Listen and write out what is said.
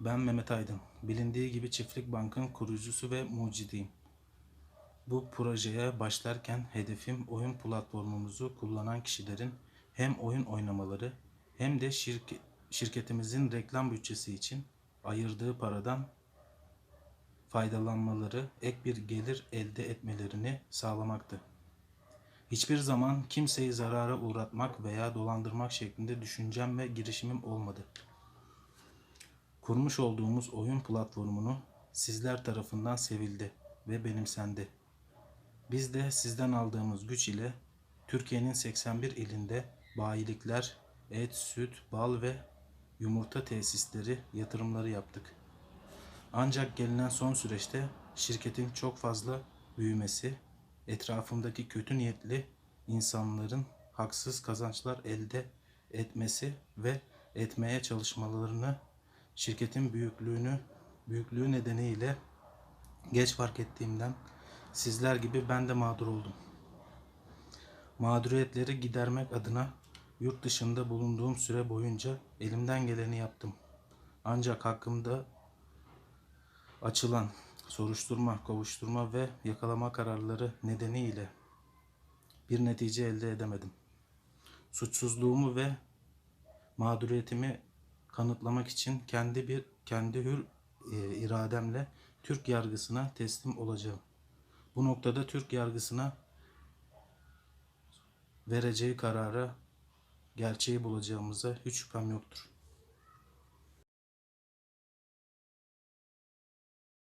Ben Mehmet Aydın. Bilindiği gibi Çiftlik Bank'ın kurucusu ve mucidiyim. Bu projeye başlarken hedefim oyun platformumuzu kullanan kişilerin hem oyun oynamaları hem de şirke- şirketimizin reklam bütçesi için ayırdığı paradan faydalanmaları, ek bir gelir elde etmelerini sağlamaktı. Hiçbir zaman kimseyi zarara uğratmak veya dolandırmak şeklinde düşüncem ve girişimim olmadı. Kurmuş olduğumuz oyun platformunu sizler tarafından sevildi ve benimsendi. Biz de sizden aldığımız güç ile Türkiye'nin 81 ilinde bayilikler, et, süt, bal ve yumurta tesisleri yatırımları yaptık. Ancak gelinen son süreçte şirketin çok fazla büyümesi, etrafımdaki kötü niyetli insanların haksız kazançlar elde etmesi ve etmeye çalışmalarını şirketin büyüklüğünü büyüklüğü nedeniyle geç fark ettiğimden sizler gibi ben de mağdur oldum. Mağduriyetleri gidermek adına yurt dışında bulunduğum süre boyunca elimden geleni yaptım. Ancak hakkımda açılan soruşturma, kovuşturma ve yakalama kararları nedeniyle bir netice elde edemedim. Suçsuzluğumu ve mağduriyetimi kanıtlamak için kendi bir kendi hür e, irademle Türk yargısına teslim olacağım. Bu noktada Türk yargısına vereceği karara gerçeği bulacağımıza hiç şüphem yoktur.